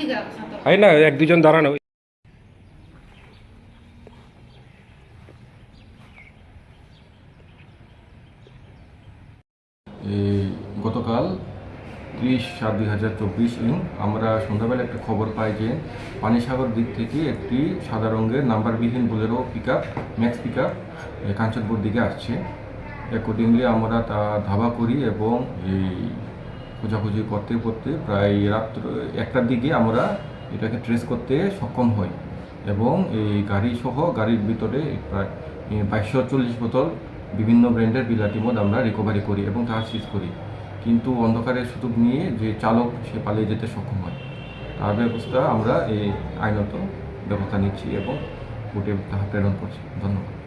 দিকে না এক দুজন দাঁড়ানো এই গতকাল ত্রিশ সাত দুই হাজার চব্বিশ ইং আমরা সন্ধ্যাবেলা একটা খবর পাই যে পানিসাগর দিক থেকে একটি সাদা রঙের নাম্বারবিহীন Bolero pick up max pick up Kanchanpur দিকে আসছে। অ্যাকর্ডিংলি আমরা তা ধাবা করি এবং এই খোঁজাখুঁজি করতে করতে প্রায় রাত্র একটার দিকে আমরা এটাকে ট্রেস করতে সক্ষম হই। এবং এই গাড়ি সহ গাড়ির ভিতরে প্রায় বাইশশো চল্লিশ বোতল বিভিন্ন ব্র্যান্ডের বিলাতি মদ আমরা রিকভারি করি এবং তা সিজ করি। কিন্তু অন্ধকারের সুযোগ নিয়ে যে চালক, সে পালিয়ে যেতে সক্ষম হয়। তার ব্যবস্থা আমরা এই আইনত ব্যবস্থা নিচ্ছি এবং কোর্টে তাহা প্রেরণ করছি। ধন্যবাদ।